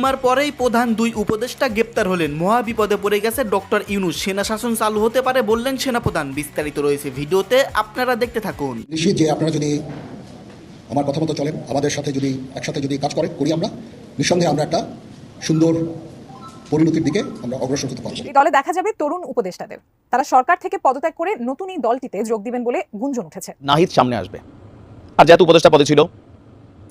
জুম্মার পরেই প্রধান দুই উপদেষ্টা গ্রেপ্তার হলেন। মহা বিপদে পড়ে গেছে ডক্টর ইউনুস। সেনা শাসন চালু হতে পারে বললেন সেনাপ্রধান। বিস্তারিত রয়েছে ভিডিওতে আপনারা দেখতে থাকুন। নিশ্চিত যে আপনারা যদি আমার কথা মতো চলেন আমাদের সাথে যদি একসাথে যদি কাজ করেন করি আমরা নিঃসন্দেহে আমরা একটা সুন্দর পরিণতির দিকে আমরা অগ্রসর হতে পারব। এই দলে দেখা যাবে তরুণ উপদেষ্টাদের। তারা সরকার থেকে পদত্যাগ করে নতুন এই দলটিতে যোগ দিবেন বলে গুঞ্জন উঠেছে। নাহিদ সামনে আসবে। আর যেহেতু উপদেষ্টা পদে ছিল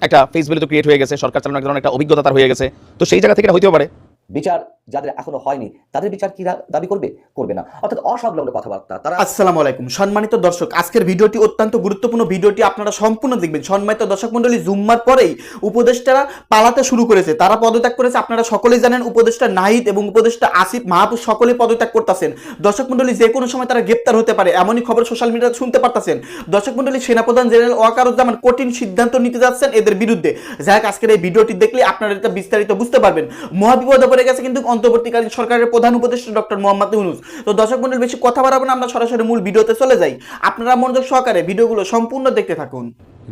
একটা ফেস তো ক্রিয়েট হয়ে গেছে, সরকার চালানোর ধরনের একটা অভিজ্ঞতা তার হয়ে গেছে। তো সেই জায়গা থেকে হইতেও পারে। বিচার যাদের এখনও হয়নি, তাদের বিচার কি দাবি করবে? করবে না। অর্থাৎ অসংলগ্ন কথাবার্তা। তারা আসসালামু আলাইকুম। সম্মানিত দর্শক, আজকের ভিডিওটি অত্যন্ত গুরুত্বপূর্ণ। ভিডিওটি আপনারা সম্পূর্ণ দেখবেন। সম্মানিত দর্শক মন্ডলী জুম্মার পরেই উপদেষ্টারা পালাতে শুরু করেছে। তারা পদত্যাগ করেছে। আপনারা সকলেই জানেন, উপদেষ্টা নাহিদ এবং উপদেষ্টা আসিফ মাহবুব সকলেই পদত্যাগ করতেছেন। দর্শক মন্ডলী যে কোনো সময় তারা গ্রেপ্তার হতে পারে। এমনই খবর সোশ্যাল মিডিয়াতে শুনতে পারতেছেন। দর্শক মন্ডলী সেনাপ্রধান জেনারেল ওয়াকারুজ্জামান কঠিন সিদ্ধান্ত নিতে যাচ্ছেন এদের বিরুদ্ধে। যাই হোক, আজকের এই ভিডিওটি দেখলে আপনারা এটা বিস্তারিত বুঝতে পারবেন। মহাবিপদে পড়ে গেছে কিন্তু অন্তর্বর্তীকালীন সরকারের প্রধান উপদেষ্টা ডক্টর মোহাম্মদ ইউনুস। তো দর্শক মন্ডল বেশি কথা বাড়াবো না, আমরা সরাসরি মূল ভিডিওতে চলে যাই। আপনারা মনোযোগ সহকারে ভিডিওগুলো সম্পূর্ণ দেখতে থাকুন।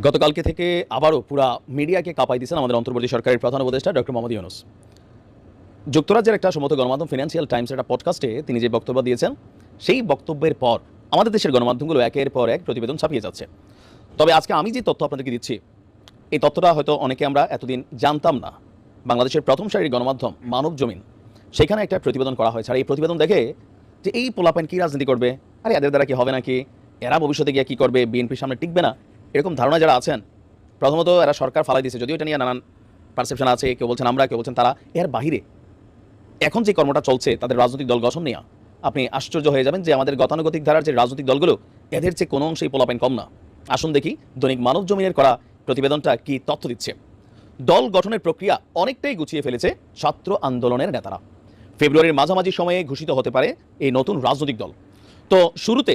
গতকালকে থেকে আবারও পুরা মিডিয়াকে কাঁপাই দিয়েছেন আমাদের অন্তর্বর্তী সরকারের প্রধান উপদেষ্টা ডক্টর মোহাম্মদ ইউনুস। যুক্তরাজ্যের একটা সমত গণমাধ্যম ফিনান্সিয়াল টাইমস একটা পডকাস্টে তিনি যে বক্তব্য দিয়েছেন, সেই বক্তব্যের পর আমাদের দেশের গণমাধ্যমগুলো একের পর এক প্রতিবেদন ছাপিয়ে যাচ্ছে। তবে আজকে আমি যে তথ্য আপনাদেরকে দিচ্ছি, এই তথ্যটা হয়তো অনেকে আমরা এতদিন জানতাম না। বাংলাদেশের প্রথম সারির গণমাধ্যম মানব জমিন। সেখানে একটা প্রতিবেদন করা হয়েছে। আর এই প্রতিবেদন দেখে যে এই পোলাপান কি রাজনীতি করবে? আরে এদের দ্বারা কি হবে নাকি? এরা ভবিষ্যতে গিয়ে কি করবে? বিএনপির সামনে টিকবে না? এরকম ধারণা যারা আছেন, প্রথমত এরা সরকার ফালাই দিয়েছে। যদিও এটা নিয়ে নানান পারসেপশন আছে, কেউ বলছেন আমরা, কেউ বলছেন তারা। এর বাহিরে এখন যে কর্মটা চলছে, তাদের রাজনৈতিক দল গঠন নিয়ে আপনি আশ্চর্য হয়ে যাবেন যে আমাদের গতানুগতিক ধারার যে রাজনৈতিক দলগুলো, এদের চেয়ে কোনো অংশেই পোলাপাইন কম না। আসুন দেখি দৈনিক মানব জমিনের করা প্রতিবেদনটা কি তথ্য দিচ্ছে। দল গঠনের প্রক্রিয়া অনেকটাই গুছিয়ে ফেলেছে ছাত্র আন্দোলনের নেতারা। ফেব্রুয়ারির মাঝামাঝি সময়ে ঘোষিত হতে পারে এই নতুন রাজনৈতিক দল। তো শুরুতে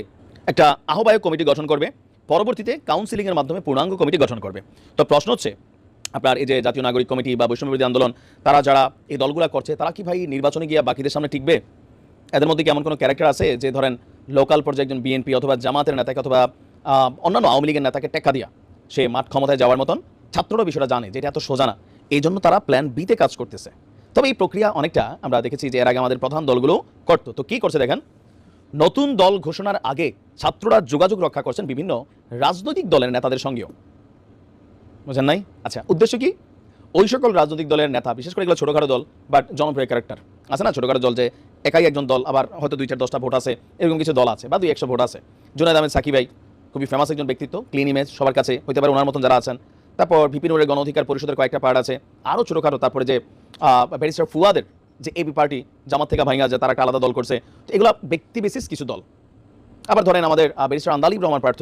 একটা আহ্বায়ক কমিটি গঠন করবে, পরবর্তীতে কাউন্সিলিংয়ের মাধ্যমে পূর্ণাঙ্গ কমিটি গঠন করবে। তো প্রশ্ন হচ্ছে, আপনার এই যে জাতীয় নাগরিক কমিটি বা বৈষম্যবিরোধী আন্দোলন, তারা যারা এই দলগুলো করছে, তারা কি ভাই নির্বাচনে গিয়ে বাকিদের সামনে টিকবে? এদের মধ্যে কি এমন কোনো ক্যারেক্টার আছে যে ধরেন লোকাল পর্যায়ে একজন বিএনপি অথবা জামাতের নেতাকে অথবা অন্যান্য আওয়ামী লীগের নেতাকে টেক্কা দিয়া সে মাঠ ক্ষমতায় যাওয়ার মতন? ছাত্ররা বিষয়টা জানে যে এটা এত সোজা না। এই জন্য তারা প্ল্যান বিতে কাজ করতেছে। তবে এই প্রক্রিয়া অনেকটা আমরা দেখেছি যে এর আগে আমাদের প্রধান দলগুলো করতো। তো কি করছে দেখেন? নতুন দল ঘোষণার আগে ছাত্ররা যোগাযোগ রক্ষা করছেন বিভিন্ন রাজনৈতিক দলের নেতাদের সঙ্গেও। বুঝেন নাই? আচ্ছা উদ্দেশ্য কি? ওই সকল রাজনৈতিক দলের নেতা, বিশেষ করে এগুলো ছোটোখাটো দল বাট জনপ্রিয় ক্যারেক্টার আছে না? ছোটোখাটো দল যে একাই একজন দল, আবার হয়তো দুই চার দশটা ভোট আছে, এরকম কিছু দল আছে, বা দুই একশো ভোট আছে। জুনায়দ আহমেদ সাকিব ভাই, খুবই ফেমাস একজন ব্যক্তিত্ব ক্লিন ইমেজ সবার কাছে হইতে পারে ওনার মতন যারা আছেন। তারপর বিপিনুরের গণ অধিকার পরিষদের কয়েকটা পার্ট আছে। আরও ছোটোখাটো, তারপরে যে ব্যারিস্টার ফুয়াদের যে এবি পার্টি জামাত থেকে ভাঙা যায়, তারা একটা আলাদা দল করছে। তো এগুলো ব্যক্তি বেসিস কিছু দল। আবার ধরেন আমাদের ব্যারিস্টার আন্দালিব রহমান পার্থ,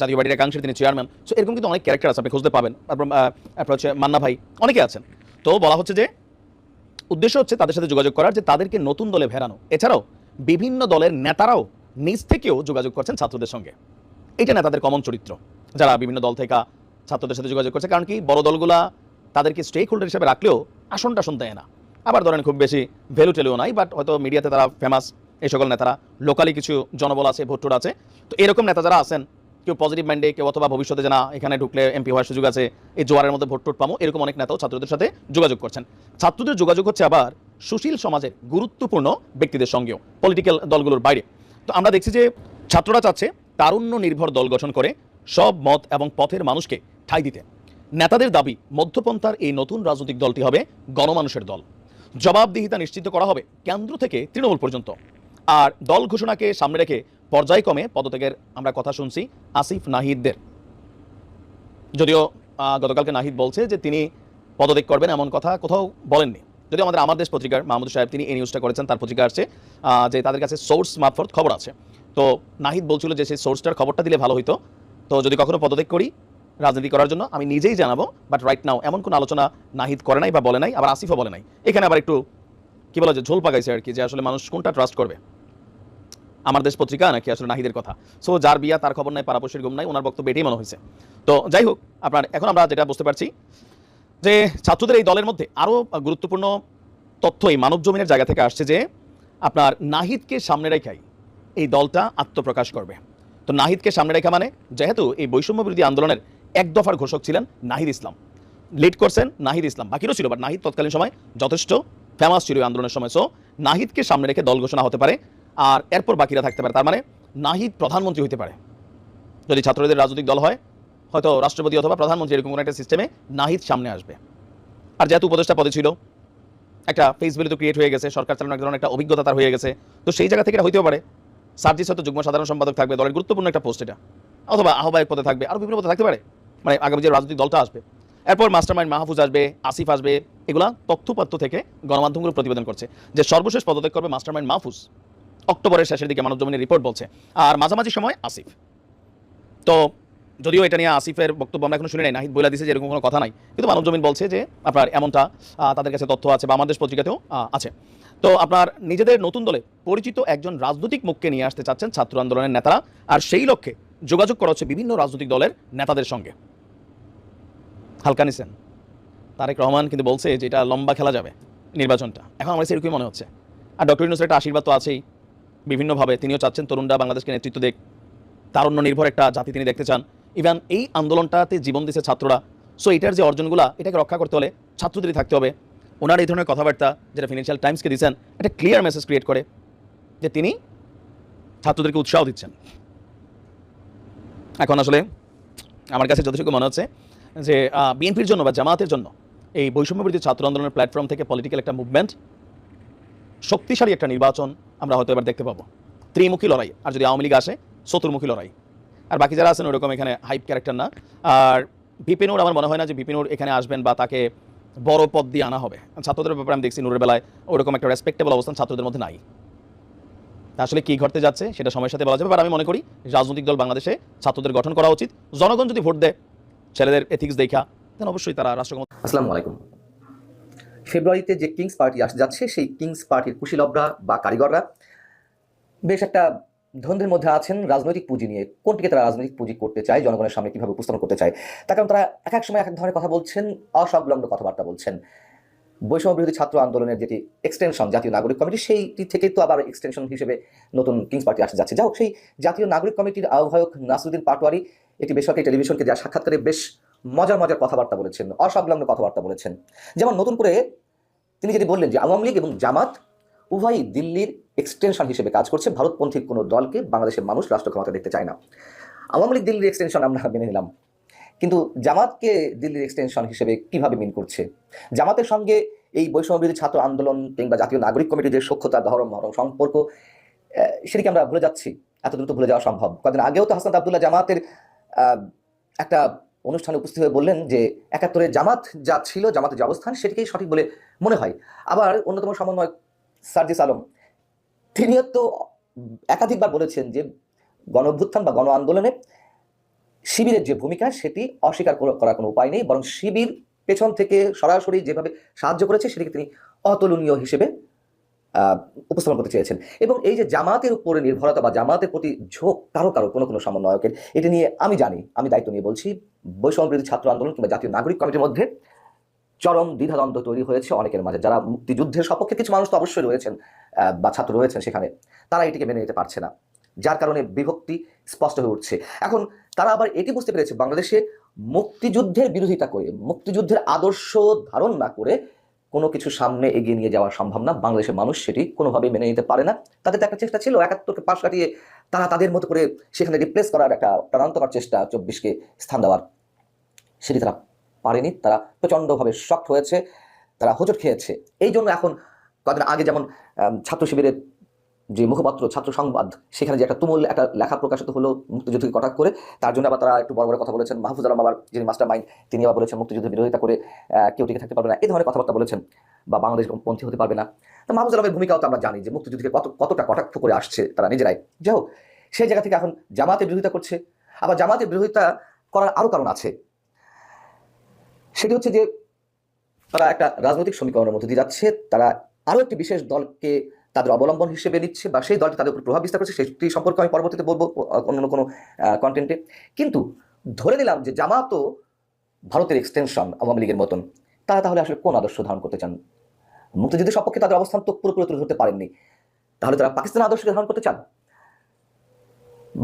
জাতীয় পার্টির একাংশের তিনি চেয়ারম্যান সো এরকম কিন্তু অনেক ক্যারেক্টার আছে, আপনি খুঁজতে পাবেন। তারপর হচ্ছে মান্না ভাই, অনেকে আছেন। তো বলা হচ্ছে যে, উদ্দেশ্য হচ্ছে তাদের সাথে যোগাযোগ করার যে তাদেরকে নতুন দলে ভেড়ানো এছাড়াও বিভিন্ন দলের নেতারাও নিজ থেকেও যোগাযোগ করছেন ছাত্রদের সঙ্গে। এটা নেতাদের কমন চরিত্র। যারা বিভিন্ন দল থেকে ছাত্রদের সাথে যোগাযোগ করছে। কারণ কি, বড় দলগুলা তাদেরকে স্টেক হোল্ডার হিসেবে রাখলেও আসনটা শুনতে না। আবার ধরেন খুব বেশি ভ্যালু টেলুও নাই বাট হয়তো মিডিয়াতে তারা ফেমাস এই সকল নেতারা লোকালি কিছু জনবল আছে, ভোটটোর আছে। তো এরকম নেতা যারা আছেন, কেউ পজিটিভ মাইন্ডে কেউ অথবা ভবিষ্যতে জানা এখানে ঢুকলে এমপি হওয়ার সুযোগ আছে, এই জোয়ারের মধ্যে ভোট টোট পাবো এরকম অনেক নেতাও ছাত্রদের সাথে যোগাযোগ করছেন। ছাত্রদের যোগাযোগ হচ্ছে আবার সুশীল সমাজের গুরুত্বপূর্ণ ব্যক্তিদের সঙ্গেও পলিটিক্যাল দলগুলোর বাইরে। তো আমরা দেখছি যে ছাত্ররা চাচ্ছে তারুণ্য নির্ভর দল গঠন করে সব মত এবং পথের মানুষকে ঠাঁই দিতে। নেতাদের দাবি, মধ্যপন্থার এই নতুন রাজনৈতিক দলটি হবে গণমানুষের দল। জবাবদিহিতা নিশ্চিত করা হবে কেন্দ্র থেকে তৃণমূল পর্যন্ত। আর দল ঘোষণাকে সামনে রেখে পর্যায়ক্রমে পদত্যাগের আমরা কথা শুনছি আসিফ নাহিদদের। যদিও গতকালকে নাহিদ বলছে যে তিনি পদত্যাগ করবেন এমন কথা কোথাও বলেননি। যদিও আমাদের আমার দেশ পত্রিকার মাহমুদ সাহেব তিনি এই নিউজটা করেছেন, তার পত্রিকা আসছে যে তাদের কাছে সোর্স মারফত খবর আছে। তো নাহিদ বলছিল যে সেই সোর্সটার খবরটা দিলে ভালো হতো তো যদি কখনো পদত্যাগ করি রাজনীতি করার জন্য আমি নিজেই জানাব বাট রাইট নাও এমন কোনো আলোচনা নাহিদ করে নাই বা বলে নাই, আবার আসিফও বলে নাই। এখানে আবার একটু কি বলা যায় ঝোল পাকাইছে আর কি, যে আসলে মানুষ কোনটা ট্রাস্ট করবে? আমার দেশ পত্রিকা নাকি আসলে নাহিদের কথা? সো যার বিয়া তার খবর নাই পারাপসের গুম নাই, ওনার বক্তব্য এটাই মনে হয়েছে। তো যাই হোক, আপনার, এখন আমরা যেটা বুঝতে পারছি যে ছাত্রদের এই দলের মধ্যে আরও গুরুত্বপূর্ণ তথ্য এই মানব জমিনের জায়গা থেকে আসছে যে আপনার নাহিদকে সামনে রেখাই এই দলটা আত্মপ্রকাশ করবে। তো নাহিদকে সামনে রেখা মানে যেহেতু এই বৈষম্য বিরোধী আন্দোলনের এক দফার ঘোষক ছিলেন নাহিদ ইসলাম। লিড করছেন নাহিদ ইসলাম। বাকিরও ছিল বাট নাহিদ তৎকালীন সময় যথেষ্ট ফেমাস ছিল এই আন্দোলনের সময়। সো নাহিদকে সামনে রেখে দল ঘোষণা হতে পারে, আর এরপর বাকিরা থাকতে পারে। তার মানে নাহিদ প্রধানমন্ত্রী হতে পারে। যদি ছাত্রদের রাজনৈতিক দল হয়, হয়তো রাষ্ট্রপতি অথবা প্রধানমন্ত্রী এরকম কোনো একটা সিস্টেমে নাহিদ সামনে আসবে। আর যেহেতু উপদেষ্টা পদে ছিল, একটা ফেস ভ্যালু তো ক্রিয়েট হয়ে গেছে, সরকার চালানোর এক ধরনের একটা অভিজ্ঞতা তার হয়ে গেছে। তো সেই জায়গা থেকে হইতেও পারে। সার্জিস হয়তো যুগ্ম সাধারণ সম্পাদক থাকবে, দলের গুরুত্বপূর্ণ একটা পোস্ট এটা। অথবা আহ্বায়ক পদে থাকবে, আরও বিভিন্ন পদে থাকতে পারে। মানে আগামী যে রাজনৈতিক দলটা আসবে। এরপর মাস্টারমাইন্ড মাহফুজ আসবে, আসিফ আসবে, এগুলা তথ্যপাত্র থেকে গণমাধ্যমগুলো প্রতিবেদন করছে। যে সর্বশেষ পদত্যাগ করবে মাস্টারমাইন্ড মাহফুজ, অক্টোবরের শেষের দিকে মানব জমিনের রিপোর্ট বলছে। আর মাঝামাঝি সময় আসিফ। তো যদিও এটা নিয়ে আসিফের বক্তব্য আমরা এখনও শুনি নাই নাহিদ বইলা দিছে যে এরকম কোনো কথা নাই। কিন্তু মানব জমিন বলছে যে আপনার এমনটা তাদের কাছে তথ্য আছে বা আমাদের পত্রিকাতেও আছে। তো আপনার নিজেদের নতুন দলে পরিচিত একজন রাজনৈতিক মুখকে নিয়ে আসতে চাচ্ছেন ছাত্র আন্দোলনের নেতারা। আর সেই লক্ষ্যে যোগাযোগ করা হচ্ছে বিভিন্ন রাজনৈতিক দলের নেতাদের সঙ্গে। হালকা নিছেন। তারেক রহমান কিন্তু বলছে যে এটা লম্বা খেলা যাবে নির্বাচনটা। এখন আমার সেরকমই মনে হচ্ছে। আর ডক্টর ইউনুসের একটা আশীর্বাদ তো আছেই। বিভিন্নভাবে তিনিও চাচ্ছেন তরুণরা বাংলাদেশকে নেতৃত্ব দেখ তার অন্য নির্ভর একটা জাতি তিনি দেখতে চান। ইভেন এই আন্দোলনটাতে জীবন দিছে ছাত্ররা। সো এটার যে অর্জনগুলা, এটাকে রক্ষা করতে হলে ছাত্রদেরই থাকতে হবে। ওনার এই ধরনের কথাবার্তা যেটা ফিনান্সিয়াল টাইমসকে দিচ্ছেন একটা ক্লিয়ার মেসেজ ক্রিয়েট করে যে তিনি ছাত্রদেরকে উৎসাহ দিচ্ছেন। এখন আসলে আমার কাছে যতটুকু মনে হচ্ছে যে বিএনপির জন্য বা জামাতের জন্য এই বৈষম্যবিরোধী ছাত্র আন্দোলনের প্ল্যাটফর্ম থেকে পলিটিক্যাল একটা মুভমেন্ট শক্তিশালী একটা নির্বাচন আমরা হয়তো এবার দেখতে পাবো। ত্রিমুখী লড়াই, আর যদি আওয়ামী লীগ আসে, চতুর্মুখী লড়াই। আর বাকি যারা আছেন ওরকম এখানে হাইপ ক্যারেক্টার না। আর বিপিনুর আমার মনে হয় না যে বিপিনুর এখানে আসবেন বা তাকে বড় পদ দিয়ে আনা হবে। ছাত্রদের ব্যাপারে আমি দেখছি নুরের বেলায় ওরকম একটা রেসপেক্টেবল অবস্থান ছাত্রদের মধ্যে নাই। আসলে কি ঘটতে যাচ্ছে সেটা সময়ের সাথে বলা যাবে বাট আমি মনে করি রাজনৈতিক দল বাংলাদেশে ছাত্রদের গঠন করা উচিত। জনগণ যদি ভোট দেয় ছেলেদের এথিক্স দেখা তাহলে অবশ্যই তারা রাষ্ট্র আসসালামু আলাইকুম। ফেব্রুয়ারিতে যে কিংস পার্টি আসতে যাচ্ছে, সেই কিংস পার্টির কুশীলবরা বা কারিগররা বেশ একটা ধন্দের মধ্যে আছেন রাজনৈতিক পুঁজি নিয়ে। কোনটিকে তারা রাজনৈতিক পুঁজি করতে চায়, জনগণের সামনে কীভাবে উপস্থাপন করতে চায়? তার কারণ তারা এক এক সময় এক এক ধরনের কথা বলছেন, অসংলগ্ন কথাবার্তা বলছেন। বৈষম্য বিরোধী ছাত্র আন্দোলনের যেটি এক্সটেনশন জাতীয় নাগরিক কমিটি, সেইটি থেকে তো আবার এক্সটেনশন হিসেবে নতুন কিংস পার্টি আসতে যাচ্ছে। যাই সেই জাতীয় নাগরিক কমিটির আহ্বায়ক নাসরুদ্দিন পাটোয়ারি একটি বেসরকারি টেলিভিশনকে দেওয়া সাক্ষাৎকারে বেশ মজার মজার কথাবার্তা বলেছেন অসংলগ্ন কথাবার্তা বলেছেন। যেমন নতুন করে তিনি যেটি বললেন যে, আওয়ামী লীগ এবং জামাত উভয়ই দিল্লির এক্সটেনশন হিসেবে কাজ করছে। ভারতপন্থী কোনো দলকে বাংলাদেশের মানুষ রাষ্ট্র ক্ষমতা দেখতে চায় না। আওয়ামী লীগ দিল্লির এক্সটেনশন আমরা মেনে নিলাম। কিন্তু জামাতকে দিল্লির এক্সটেনশন হিসেবে কীভাবে মিন করছে? জামাতের সঙ্গে এই বৈষম্যবিরোধী ছাত্র আন্দোলন কিংবা জাতীয় নাগরিক কমিটির যে সক্ষতা ধরম, সম্পর্ক সেটিকে আমরা ভুলে যাচ্ছি। এত দ্রুত ভুলে যাওয়া সম্ভব। কদিন আগেও তো হাসান আবদুল্লাহ জামাতের একটা অনুষ্ঠানে উপস্থিত হয়ে বললেন যে একাত্তরে জামাত যা ছিল, জামাতের যে অবস্থান, সেটিকেই সঠিক বলে মনে হয়। আবার অন্যতম সমন্বয়ক সার্জিস আলম, তিনিও তো একাধিকবার বলেছেন যে গণ অভ্যুত্থান বা গণ আন্দোলনে শিবিরের যে ভূমিকা, সেটি অস্বীকার করার কোনো উপায় নেই। বরং শিবির পেছন থেকে সরাসরি যেভাবে সাহায্য করেছে, সেটিকে তিনি অতুলনীয় হিসেবে উপস্থাপন করতে চেয়েছেন। এবং এই যে জামাতের উপরে নির্ভরতা বা জামাতের প্রতি ঝোঁক কারও কারও কোনো কোনো সমন্বয়কের, এটি নিয়ে আমি জানি, আমি দায়িত্ব নিয়ে বলছি, বৈষম্য বিরোধী ছাত্র আন্দোলন কিংবা জাতীয় নাগরিক কমিটির মধ্যে চরম দ্বিধাদ্বন্দ্ব তৈরি হয়েছে অনেকের মাঝে। যারা মুক্তিযুদ্ধের সপক্ষে কিছু মানুষ তো অবশ্যই রয়েছেন বা ছাত্র রয়েছেন সেখানে, তারা এটিকে মেনে নিতে পারছে না। যার কারণে বিভক্তি স্পষ্ট হয়ে উঠছে। এখন তারা আবার এটি বুঝতে পেরেছে, বাংলাদেশে মুক্তিযুদ্ধের বিরোধিতা করে, মুক্তিযুদ্ধের আদর্শ ধারণ না করে কোনো কিছু সামনে এগিয়ে নিয়ে যাওয়া সম্ভব না বাংলাদেশের মানুষ সেটি কোনোভাবেই মেনে নিতে পারে না। তাদের একটা চেষ্টা ছিল একাত্তরকে পাশ কাটিয়ে তারা তাদের মতো করে সেখানে রিপ্লেস করার একটা প্রাণান্তকর চেষ্টা চব্বিশকে স্থান দেওয়ার। সেটি তারা পারেনি, তারা প্রচণ্ডভাবে শক্ট হয়েছে, তারা হোঁচট খেয়েছে। এই জন্য এখন কদিন আগে যেমন ছাত্র শিবিরের যে মুখপাত্র, ছাত্র সংবাদ, সেখানে যে একটা তুমুল একটা লেখা প্রকাশিত হলো মুক্তিযুদ্ধকে কটাক্ষ করে, তার জন্য আবার তারা একটু বড় বড় কথা বলেছেন। মাহফুজ আলম আবার যিনি মাস্টার মাইন্ড তিনি আবার বলেছেন মুক্তিযুদ্ধের বিরোধিতা করে কেউ টিকে থাকতে পারবে না। এই ধরনের কথাবার্তা বলেছেন বা বাংলাদেশ পন্থী হতে পারবে না। তো মাহফুজ আলমের ভূমিকাও তো আমরা জানি যে মুক্তিযুদ্ধকে কত, কতটা কটাক্ষ করে আসছে তারা নিজেরাই। যাই হোক, সেই জায়গা থেকে এখন জামাতের বিরোধিতা করছে। আবার জামাতের বিরোধিতা করার আরও কারণ আছে। সেটি হচ্ছে যে তারা একটা রাজনৈতিক সমীকরণের মধ্যে দিয়ে যাচ্ছে। তারা আরও একটি বিশেষ দলকে তাদের অবলম্বন হিসেবে নিচ্ছে বা সেই দলটি তাদের উপর প্রভাব বিস্তার করছে, সেটি সম্পর্কে আমি পরবর্তীতে বলব অন্য কোনো কন্টেন্টে কিন্তু ধরে নিলাম যে জামাতও ভারতের এক্সটেনশন আওয়ামী লীগের মতন, তারা তাহলে আসলে কোন আদর্শ ধারণ করতে চান? মুক্তিযুদ্ধের সপক্ষে তাদের অবস্থান তো পুরোপুরি তুলে ধরতে পারেননি। তাহলে তারা পাকিস্তানের আদর্শকে ধারণ করতে চান?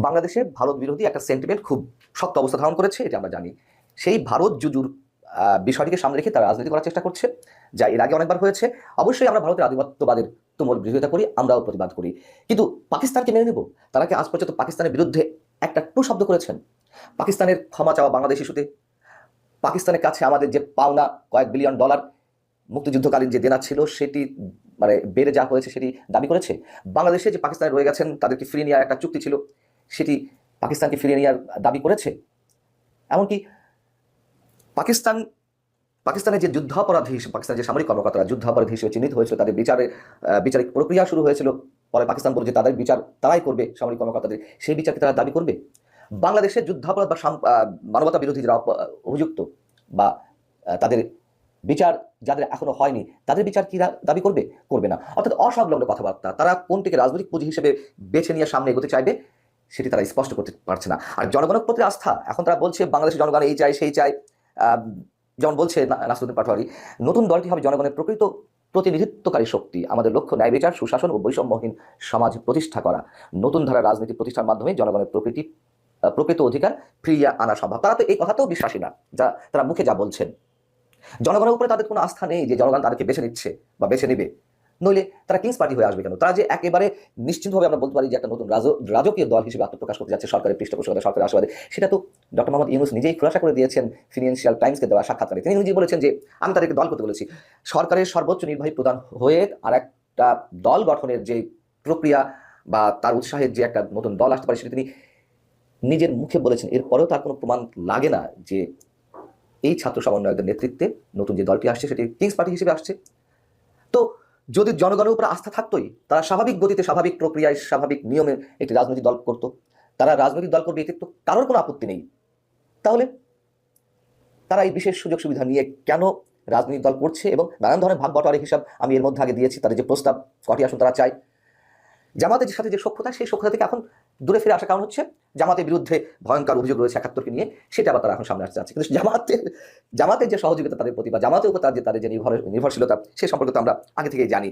বাংলাদেশে ভারত বিরোধী একটা সেন্টিমেন্ট খুব শক্ত অবস্থা ধারণ করেছে, এটা আমরা জানি। সেই ভারত জুজুর বিষয়টিকে সামনে রেখে তারা রাজনীতি করার চেষ্টা করছে, যা এর আগে অনেকবার হয়েছে। অবশ্যই আমরা ভারতের আধিপত্যবাদের তুমুল বিরোধিতা করি, আমরাও প্রতিবাদ করি। কিন্তু পাকিস্তানকে মেনে নেব? তারা কি আজ পর্যন্ত পাকিস্তানের বিরুদ্ধে একটা টু শব্দ করেছেন? পাকিস্তানের ক্ষমা চাওয়া বাংলাদেশ ইস্যুতে? পাকিস্তানের কাছে আমাদের যে পাওনা, কয়েক বিলিয়ন ডলার মুক্তিযুদ্ধকালীন যে দেনা ছিল, সেটি মানে বেড়ে যা হয়েছে, সেটি দাবি করেছে? বাংলাদেশে যে পাকিস্তানে রয়ে গেছেন, তাদেরকে ফিরিয়ে নেওয়ার একটা চুক্তি ছিল, সেটি পাকিস্তানকে ফিরিয়ে নেওয়ার দাবি করেছে? এমনকি পাকিস্তান পাকিস্তানের যে যুদ্ধাপরাধী পাকিস্তানের যে সামরিক কর্মকর্তারা যুদ্ধাপরাধী হিসেবে চিহ্নিত হয়েছিল তাদের বিচারে বিচারিক প্রক্রিয়া শুরু হয়েছিল। পরে পাকিস্তান বলে যে তাদের বিচার তারাই করবে সামরিক কর্মকর্তাদের। সেই বিচারকে তারা দাবি করবে? বাংলাদেশের যুদ্ধাপরাধ বা মানবতা বিরোধী যারা অভিযুক্ত বা তাদের বিচার যাদের এখনও হয়নি তাদের বিচার কি দাবি করবে? করবে না। অর্থাৎ অসংলগ্ন কথাবার্তা তারা কোনটিকে রাজনৈতিক পুঁজি হিসেবে বেছে নিয়ে সামনে এগোতে চাইবে সেটি তারা স্পষ্ট করতে পারছে না। আর জনগণের প্রতি আস্থা এখন তারা বলছে বাংলাদেশের জনগণ এই চাই সেই আহ, যেমন বলছে নাসরুদ্দিন পাটোয়ারি, নতুন দলটি হবে জনগণের প্রকৃত প্রতিনিধিত্বকারী শক্তি। আমাদের লক্ষ্য ন্যায় বিচার, সুশাসন ও বৈষম্যহীন সমাজ প্রতিষ্ঠা করা। নতুন ধারা রাজনীতি প্রতিষ্ঠার মাধ্যমে জনগণের প্রকৃতি প্রকৃত অধিকার ফিরিয়ে আনা সম্ভব। তারা তো এই কথাতেও বিশ্বাসী না, যা, তারা মুখে যা বলছেন। জনগণের উপরে তাদের কোনো আস্থা নেই যে জনগণ তাদেরকে বেছে নিচ্ছে বা বেছে নেবে। নইলে তারা কিংস পার্টি হয়ে আসবে কেন? তারা যে একেবারে নিশ্চিতভাবে আমরা বলতে পারি যে একটা নতুন রাজ- রাজকীয় দল হিসেবে আত্মপ্রকাশ করতে যাচ্ছে সরকারের পৃষ্ঠপোষকতা, সরকারের আশীর্বাদে, সেটা তো ডক্টর মোহাম্মদ ইউনুস নিজেই খুলাসা করে দিয়েছেন ফিনান্সিয়াল টাইমসকে দেওয়া সাক্ষাৎকারে। তিনি নিজেই বলেছেন যে, আমি তাদেরকে দল করতে বলেছি। সরকারের সর্বোচ্চ নির্বাহী প্রধান হয়ে আর একটা দল গঠনের যে প্রক্রিয়া বা তার উৎসাহের যে একটা নতুন দল আসতে পারে সেটা তিনি নিজের মুখে বলেছেন। এরপরেও তার কোনো প্রমাণ লাগে না যে এই ছাত্র সমন্বয়কদের নেতৃত্বে নতুন যে দলটি আসছে সেটি কিংস পার্টি হিসেবে আসছে। তো যদি জনগণের উপর আস্থা থাকতোই, তারা স্বাভাবিক গতিতে স্বাভাবিক প্রক্রিয়ায় স্বাভাবিক নিয়মে একটি রাজনৈতিক দল করত। তারা রাজনৈতিক দল করবে এতে কারোর কোনো আপত্তি নেই। তাহলে তারা এই বিশেষ সুযোগ সুবিধা নিয়ে কেন রাজনৈতিক দল করছে? এবং নানান ধরনের ভাগ বটারের হিসাব আমি এর মধ্যে আগে দিয়েছি, তাদের যে প্রস্তাব, কটি আসুন তারা চায় জামাতের সাথে যে সক্ষতা সেই সক্ষতা থেকে এখন দূরে ফিরে আসার কারণ হচ্ছে জামাতের বিরুদ্ধে ভয়ঙ্কর অভিযোগ রয়েছে একাত্তরকে নিয়ে, সেটা আবার তারা এখন সামনে আসতে চাচ্ছে কিন্তু জামাতের জামাতের যে সহযোগিতা তাদের প্রতি বা জামাতের উপর যে, তাদের যে নির্ভর, নির্ভরশীলতা, সে সম্পর্কে তো আমরা আগে থেকেই জানি।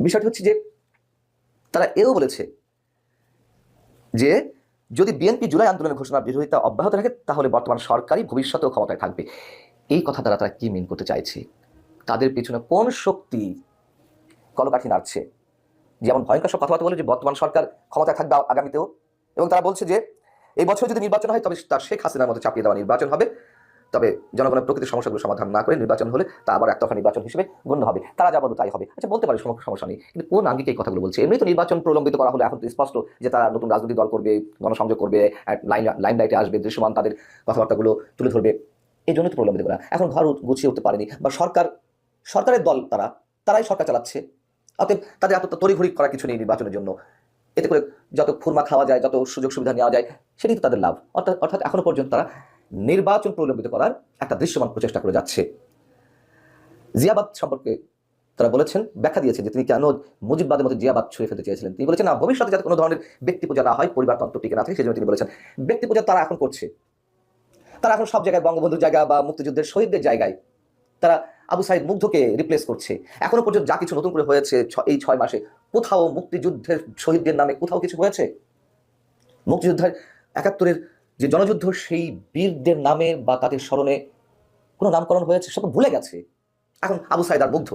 বিষয়টি হচ্ছে যে তারা এও বলেছে যে যদি বিএনপি জুলাই আন্দোলনের ঘোষণা বিরোধিতা অব্যাহত রাখে, তাহলে বর্তমান সরকারই ভবিষ্যতেও ক্ষমতায় থাকবে। এই কথা দ্বারা তারা কি মিন করতে চাইছে? তাদের পিছনে কোন শক্তি কলকাঠি নাড়ছে। যেমন ভয়ঙ্কর সব কথাবার্তা বলে যে বর্তমান সরকার ক্ষমতায় থাকবে আগামীতেও। এবং তারা বলছে যে, এই বছর যদি নির্বাচন হয়, তবে তার শেখ হাসিনার মতো চাপিয়ে দেওয়া নির্বাচন হবে। তবে জনগণের প্রকৃতির সমস্যাগুলো সমাধান না করে নির্বাচন হলে তা আবার একতরফা নির্বাচন হিসেবে গণ্য হবে। তারা যা বলবে তাই হবে। আচ্ছা বলতে পারে সম- সমস্যা নেই। কিন্তু কোন আঙ্গিকে এই কথাগুলো বলছে? এমনি তো নির্বাচন প্রলম্বিত করা হলে এখন তো স্পষ্ট যে তারা নতুন রাজনৈতিক দল করবে, গণসংযোগ করবে লাইন লাইন লাইটে আসবে, দৃশ্যমান তাদের কথাবার্তাগুলো তুলে ধরবে। এই জন্য তো প্রলম্বিত করা। এখন ঘর গুছিয়ে উঠতে পারেনি। বা সরকার সরকারের দল তারা তারাই সরকার চালাচ্ছে। অতএব তাদের এত তড়িঘড়ি করা কিছু নেই নির্বাচনের জন্য। এতে করে যত খুরমা খাওয়া যায়, যত সুযোগ সুবিধা নেওয়া যায়, সেটি তো তাদের লাভ। অর্থাৎ অর্থাৎ এখনও পর্যন্ত তারা নির্বাচন প্রলম্বিত করার একটা দৃশ্যমান প্রচেষ্টা করে যাচ্ছে। জিয়াবাদ সম্পর্কে তারা বলেছেন, ব্যাখ্যা দিয়েছেন যে তিনি কেন মুজিববাদের মধ্যে জিয়াবাদ ছুঁয়ে ফেলতে চেয়েছিলেন। তিনি বলেছেন, না, ভবিষ্যতে যাতে কোনো ধরনের ব্যক্তি পূজা না হয় পরিবারতন্ত্র টিকে না থাকে, সেজন্য তিনি বলেছেন, ব্যক্তি পূজা তারা এখন করছে। তারা এখন সব জায়গায়, বঙ্গবন্ধুর জায়গা বা মুক্তিযুদ্ধের শহীদদের জায়গায়, তারা আবু সাইদ মুগ্ধকে রিপ্লেস করছে। এখনও পর্যন্ত যা কিছু নতুন করে হয়েছে এই ছয় মাসে, কোথাও মুক্তিযুদ্ধের শহীদদের নামে কোথাও কিছু হয়েছে? মুক্তিযুদ্ধের একাত্তরের যে জনযুদ্ধ, সেই বীরদের নামে বা তাদের স্মরণে কোনো নামকরণ হয়েছে? সব ভুলে গেছে। এখন আবু সাইদ আর মুগ্ধ।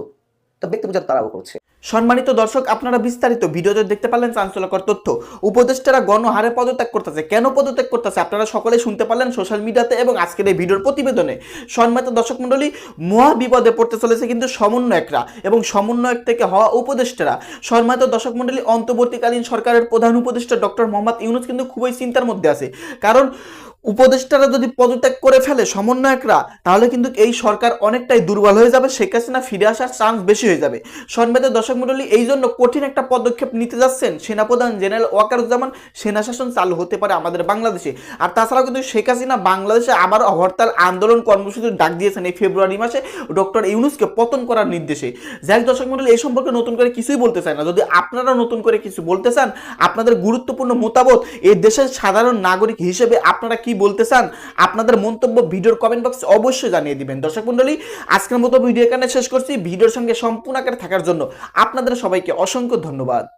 তা ব্যক্তি পূজা তারাও করছে। সম্মানিত দর্শক, আপনারা বিস্তারিত ভিডিওতে দেখতে পারলেন চাঞ্চলকর তথ্য। উপদেষ্টারা গণহারে পদত্যাগ করতেছে। কেন পদত্যাগ করতেছে? আপনারা সকলে শুনতে পারলেন সোশ্যাল মিডিয়াতে এবং আজকের এই ভিডিওর প্রতিবেদনে। সম্মানিত দর্শক মণ্ডলী মহা বিপদে পড়তে চলেছে কিন্তু সমন্বয়করা এবং সমন্বয়ক থেকে হওয়া উপদেষ্টারা। সম্মানিত দর্শক মণ্ডলী, অন্তর্বর্তীকালীন সরকারের প্রধান উপদেষ্টা ডক্টর মোহাম্মদ ইউনুস কিন্তু খুবই চিন্তার মধ্যে আছে। কারণ উপদেষ্টারা যদি পদত্যাগ করে ফেলে সমন্বয়করা, তাহলে কিন্তু এই সরকার অনেকটাই দুর্বল হয়ে যাবে, শেখ হাসিনা ফিরে আসার চান্স বেশি হয়ে যাবে। সম্মেত দর্শক মণ্ডলী, এই জন্য কঠিন একটা পদক্ষেপ নিতে যাচ্ছেন সেনাপ্রধান জেনারেল ওয়াকারুজ্জামান। সেনা শাসন চালু হতে পারে আমাদের বাংলাদেশে। আর তাছাড়াও কিন্তু শেখ হাসিনা বাংলাদেশে আবার হরতাল আন্দোলন কর্মসূচির ডাক দিয়েছেন এই ফেব্রুয়ারি মাসে ডক্টর ইউনুসকে পতন করার নির্দেশে। যাই দর্শক মণ্ডলী এই সম্পর্কে নতুন করে কিছুই বলতে চায় না। যদি আপনারা নতুন করে কিছু বলতে চান, আপনাদের গুরুত্বপূর্ণ মতামত এই দেশের সাধারণ নাগরিক হিসেবে আপনারা কি বলতে চান, আপনাদের মন্তব্য ভিডিওর কমেন্ট বক্সে অবশ্যই জানিয়ে দিবেন। দর্শক মণ্ডলী, আজকের মতো ভিডিও এখানে শেষ করছি। ভিডিওর সঙ্গে সম্পূর্ণ আকারে থাকার জন্য আপনাদের সবাইকে অসংখ্য ধন্যবাদ।